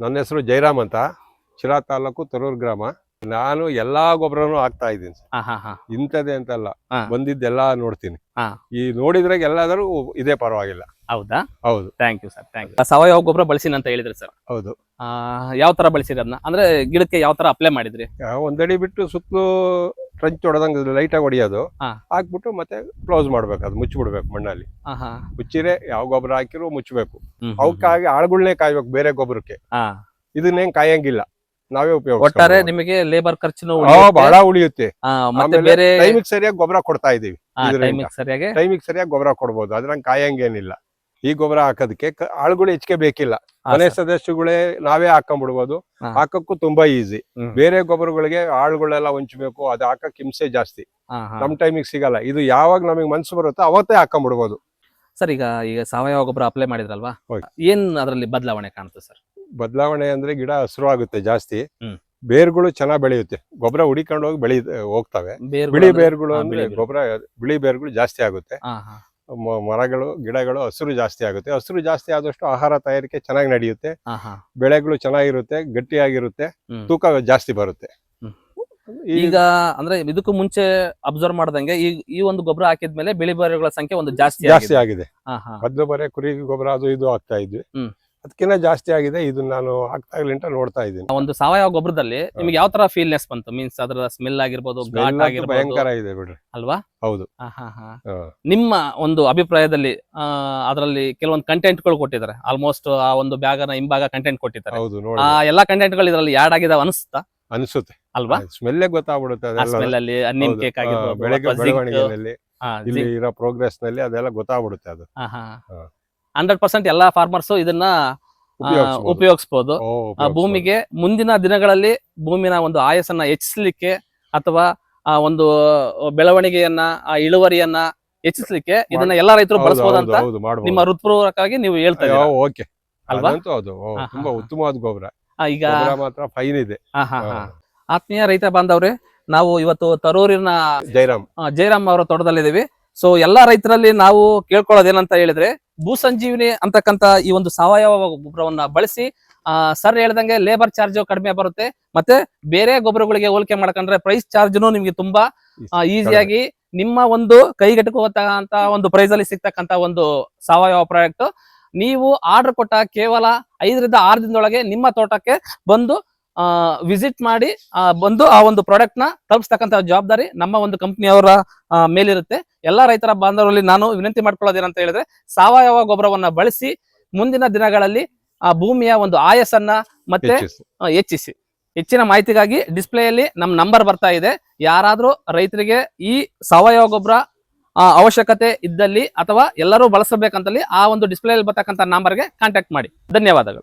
ನನ್ನ ಹೆಸರು ಜಯರಾಮ್ ಅಂತ. ಶಿರಾ ತಾಲೂಕು ತರೂರು ಗ್ರಾಮ. ನಾನು ಎಲ್ಲಾ ಗೊಬ್ಬರನು ಹಾಕ್ತಾ ಇದ್ದೀನಿ ಇಂಥದ್ದೇ ಅಂತಲ್ಲ. ಹಾ. ಬಂದಿದ್ದೆಲ್ಲ ನೋಡ್ತೀನಿ. ಹಾ. ಈ ನೋಡಿದ್ರೆ ಎಲ್ಲಾದರೂ ಇದೇ ಪರವಾಗಿಲ್ಲ. ಹೌದಾ? ಹೌದು. Thank you sir thank you ಸಾವಯವ ಗೊಬ್ಬರ ಬಳಸಿನ ಅಂತ ಹೇಳಿದ್ರಿ ಸರ್. ಹೌದು. ಯಾವ ತರ ಬಳಸಿರಿ ಅದನ್ನ ಅಂದ್ರೆ ಗಿಡಕ್ಕೆ ಯಾವ ತರ ಅಪ್ಲೈ ಮಾಡಿದ್ರಿ? ಆ, ಒಂದಡಿ ಬಿಟ್ಟು ಸುತ್ತಲೂ ಟ್ರಂಚ್ ಹೊಡೆದಂಗೆ ಲೈಟಾಗಿ ಹೊಡಿಯೋದು. ಹಾಕ್ಬಿಟ್ಟು ಮತ್ತೆ ಕ್ಲೋಸ್ ಮಾಡ್ಬೇಕು ಅದು ಮುಚ್ಚಿಬಿಡ್ಬೇಕು ಮಣ್ಣಲ್ಲಿ. ಮುಚ್ಚಿರೆ ಯಾವ ಗೊಬ್ಬರ ಹಾಕಿರೋ ಮುಚ್ಚಬೇಕು ಅವಕ್ಕಾಗಿ ಆಳುಗಳನ್ನೇ ಕಾಯ್ಬೇಕು ಬೇರೆ ಗೊಬ್ಬರಕ್ಕೆ. ಇದನ್ನೇನ್ ಕಾಯಂಗಿಲ್ಲ. ನಾವೇ ಉಪಯೋಗ ಒಟ್ಟಾರೆ ನಿಮಗೆ ಲೇಬರ್ ಖರ್ಚು ಬಹಳ ಉಳಿಯುತ್ತೆ. ಟೈಮಿಗೆ ಸರಿಯಾಗಿ ಗೊಬ್ಬರ ಕೊಡ್ತಾ ಇದೀವಿ ಟೈಮಿಗೆ ಸರಿಯಾಗಿ ಗೊಬ್ಬರ ಕೊಡ್ಬೋದು. ಅದ್ರಂಗೆ ಕಾಯಂಗೇನಿಲ್ಲ. ಈ ಗೊಬ್ಬರ ಹಾಕೋದಕ್ಕೆ ಆಳುಗಳು ಹೆಚ್ಚಿಗೆ ಬೇಕಿಲ್ಲ. ಮನೆ ಸದಸ್ಯಗಳೇ ನಾವೇ ಹಾಕೊಂಡ್ಬಿಡ್ಬೋದು. ಹಾಕಕ್ಕೂ ತುಂಬಾ ಈಸಿ ಬೇರೆ ಗೊಬ್ಬರಗಳಿಗೆ ಆಳುಗಳೆಲ್ಲ ಹೊಂಚ್ಬೇಕು ಅದು ಹಾಕಕ್ ಹಿಂಸೆ ಜಾಸ್ತಿ. ನಮ್ ಟೈಮಿಗೆ ಸಿಗಲ್ಲ. ಇದು ಯಾವಾಗ ನಮಗೆ ಮನ್ಸು ಬರುತ್ತೋ ಅವತ್ತೇ ಹಾಕೊಂಡ್ಬಿಡ್ಬೋದು. ಸರ್ ಈಗ ಈಗ ಸಾವಯವ ಗೊಬ್ಬರ ಅಪ್ಲೈ ಮಾಡಿದ್ರಲ್ವಾ. ಏನ್ ಅದರಲ್ಲಿ ಬದಲಾವಣೆ ಕಾಣುತ್ತೆ ಸರ್? ಬದಲಾವಣೆ ಅಂದ್ರೆ ಗಿಡ ಹಸಿರು ಆಗುತ್ತೆ ಜಾಸ್ತಿ. ಬೇರ್ಗಳು ಚೆನ್ನಾಗಿ ಬೆಳೆಯುತ್ತೆ. ಗೊಬ್ಬರ ಹುಡಿಕೊಂಡು ಹೋಗಿ ಬೆಳಿ ಹೋಗ್ತವೆ. ಬಿಳಿ ಬೇರ್ಗಳು ಅಂದ್ರೆ ಗೊಬ್ಬರ ಬಿಳಿ ಬೇರ್ಗಳು ಜಾಸ್ತಿ ಆಗುತ್ತೆ. ಮರಗಳು ಗಿಡಗಳು ಹಸಿರು ಜಾಸ್ತಿ ಆಗುತ್ತೆ ಹಸಿರು ಜಾಸ್ತಿ ಆದಷ್ಟು ಆಹಾರ ತಯಾರಿಕೆ ಚೆನ್ನಾಗಿ ನಡೆಯುತ್ತೆ. ಬೆಳೆಗಳು ಚೆನ್ನಾಗಿರುತ್ತೆ ಗಟ್ಟಿಯಾಗಿರುತ್ತೆ. ತೂಕ ಜಾಸ್ತಿ ಬರುತ್ತೆ ಈಗ ಅಂದ್ರೆ ಇದಕ್ಕೂ ಮುಂಚೆ ಅಬ್ಸರ್ವ್ ಮಾಡ್ದಂಗೆ ಈ ಈ ಒಂದು ಗೊಬ್ಬರ ಹಾಕಿದ್ಮೇಲೆ ಬಿಳಿ ಬರೆಗಳ ಸಂಖ್ಯೆ ಒಂದು ಜಾಸ್ತಿ ಜಾಸ್ತಿ ಆಗಿದೆ. ಮೊದಲು ಬರೀ ಕುರಿ ಗೊಬ್ಬರ ಅದು ಇದು ಆಗ್ತಾ ಇದ್ವಿ. ಅದಕ್ಕಿಂತ ಜಾಸ್ತಿ ಆಗಿದೆ. ಇದು ನಾನು ಹಾಕ್ತಾ ಅಂತ ನೋಡ್ತಾ ಇದ್ದೀನಿ. ಒಂದು ಸಾವಯವ ಗೊಬ್ಬರದಲ್ಲಿ ನಿಮ್ಗೆ ಯಾವ ತರ ಫೀಲ್ನೆಸ್ ಬಂತು? ಮೀನ್ಸ್ ಅದರ ಸ್ಮೆಲ್ ಆಗಿರ್ಬೋದು Smell ಘಾಟ್ ಆಗಿರ್ಬೋದು ಭಯಂಕರ ಇದೆ ಬಿಡ್ರಿ. ಅಲ್ವಾ? ಹೌದು. ನಿಮ್ಮ ಒಂದು ಅಭಿಪ್ರಾಯದಲ್ಲಿ ಅದರಲ್ಲಿ ಕೆಲವೊಂದು ಕಂಟೆಂಟ್ಗಳು ಕೊಟ್ಟಿದ್ದಾರೆ. ಆಲ್ಮೋಸ್ಟ್ ಆ ಒಂದು ಬ್ಯಾಗನ ಹಿಂಭಾಗ ಕಂಟೆಂಟ್ ಕೊಟ್ಟಿದ್ದಾರೆ. ಹೌದು ಆ ಎಲ್ಲಾ ಕಂಟೆಂಟ್ಗಳು ಇದರಲ್ಲಿ ಯಾಡ್ ಆಗಿದಾವ ಅನಿಸುತ್ತಾ? ಅನಿಸುತ್ತೆ. ಅಲ್ವಾ? ಸ್ಮೆಲ್ಲೇ ಗೊತ್ತಾಗ್ಬಿಡುತ್ತೆ ಸ್ಮೆಲ್ ಅಲ್ಲಿ ನಿಮ್ ಕೇಕ್ ಆಗಿರ್ಬೋದು ಬೆಳಗ್ಗೆ ಇಲ್ಲಿ ಇರೋ ಪ್ರೋಗ್ರೆಸ್ನಲ್ಲಿ ಅದೆಲ್ಲ ಗೊತ್ತಾಗ್ಬಿಡುತ್ತೆ ಅದು. ಹಂಡ್ರೆಡ್ ಪರ್ಸೆಂಟ್ ಎಲ್ಲಾ ಫಾರ್ಮರ್ಸ್ ಇದನ್ನ ಉಪಯೋಗಿಸಬಹುದು ಭೂಮಿಗೆ ಮುಂದಿನ ದಿನಗಳಲ್ಲಿ ಭೂಮಿನ ಒಂದು ಆಯಸ್ಸನ್ನ ಹೆಚ್ಚಿಸ್ಲಿಕ್ಕೆ ಅಥವಾ ಆ ಒಂದು ಬೆಳವಣಿಗೆಯನ್ನ ಆ ಇಳುವರಿಯನ್ನ ಹೆಚ್ಚಿಸ್ಲಿಕ್ಕೆ ಇದನ್ನ ಎಲ್ಲಾ ರೈತರು ಹೌದು, ಬಳಸಬಹುದಂತ. ನಿಮ್ಮ ಹೃತ್ಪೂರ್ವಕವಾಗಿ ನೀವು ಹೇಳ್ತಾ ಓಕೆ. ಅಲ್ವಾ? ತುಂಬಾ ಉತ್ತಮವಾದ ಗೊಬ್ಬರ ಈಗ ಮಾತ್ರ ಫೈನ್ ಇದೆ. ಆತ್ಮೀಯ ರೈತ ಬಾಂಧವ್ರೆ ನಾವು ಇವತ್ತು ತರೂರಿನ ಜೈರಾಮ್. ಆ, ಜಯರಾಮ್ ಅವರ ತೋಟದಲ್ಲಿದ್ದೀವಿ. ಸೊ ಎಲ್ಲಾ ರೈತರಲ್ಲಿ ನಾವು ಕೇಳ್ಕೊಳ್ಳೋದೇನಂತ ಹೇಳಿದ್ರೆ ಭೂ ಸಂಜೀವಿನಿ ಅಂತಕ್ಕಂತ ಈ ಒಂದು ಸಾವಯವ ಗೊಬ್ಬರವನ್ನ ಬಳಸಿ ಆ ಸರ್ ಹೇಳ್ದಂಗೆ ಲೇಬರ್ ಚಾರ್ಜ್ ಕಡಿಮೆ ಬರುತ್ತೆ. ಮತ್ತೆ ಬೇರೆ ಗೊಬ್ಬರಗಳಿಗೆ ಹೋಲಿಕೆ ಮಾಡ್ಕೊಂಡ್ರೆ ಪ್ರೈಸ್ ಚಾರ್ಜ್ನು ನಿಮ್ಗೆ ತುಂಬಾ ಈಸಿಯಾಗಿ ನಿಮ್ಮ ಒಂದು ಕೈಗೆಟುಕುವಂತ ಒಂದು ಪ್ರೈಸ್ ಅಲ್ಲಿ ಸಿಗ್ತಕ್ಕಂತ ಒಂದು ಸಾವಯವ ಪ್ರಾಡಕ್ಟ್ ನೀವು ಆರ್ಡರ್ ಕೊಟ್ಟ ಕೇವಲ ಐದರಿಂದ ಆರು ದಿನದೊಳಗೆ ನಿಮ್ಮ ತೋಟಕ್ಕೆ ಬಂದು ವಿಸಿಟ್ ಮಾಡಿ ಆ, ಬಂದು ಆ ಒಂದು ಪ್ರಾಡಕ್ಟ್ನ ತಲುಪಿಸ್ತಕ್ಕಂತ ಜವಾಬ್ದಾರಿ ನಮ್ಮ ಒಂದು ಕಂಪ್ನಿಯವರ ಮೇಲಿರುತ್ತೆ. ಎಲ್ಲಾ ರೈತರ ಬಾಂಧವರಲ್ಲಿ ನಾನು ವಿನಂತಿ ಮಾಡ್ಕೊಳ್ಳೋದೇನಂತ ಹೇಳಿದ್ರೆ ಸಾವಯವ ಗೊಬ್ಬರವನ್ನ ಬಳಸಿ ಮುಂದಿನ ದಿನಗಳಲ್ಲಿ ಆ ಭೂಮಿಯ ಒಂದು ಆಯಸ್ಸನ್ನ ಮತ್ತೆ ಹೆಚ್ಚಿಸಿ. ಹೆಚ್ಚಿನ ಮಾಹಿತಿಗಾಗಿ ಡಿಸ್ಪ್ಲೇಯಲ್ಲಿ ನಮ್ಮ ನಂಬರ್ ಬರ್ತಾ ಇದೆ. ಯಾರಾದ್ರೂ ರೈತರಿಗೆ ಈ ಸಾವಯವ ಗೊಬ್ಬರ ಅವಶ್ಯಕತೆ ಇದ್ದಲ್ಲಿ ಅಥವಾ ಎಲ್ಲರೂ ಬಳಸಬೇಕಂತಲ್ಲಿ ಆ ಒಂದು ಡಿಸ್ಪ್ಲೇಯಲ್ಲಿ ಬರ್ತಕ್ಕಂಥ ನಂಬರ್ಗೆ ಕಾಂಟ್ಯಾಕ್ಟ್ ಮಾಡಿ. ಧನ್ಯವಾದಗಳು.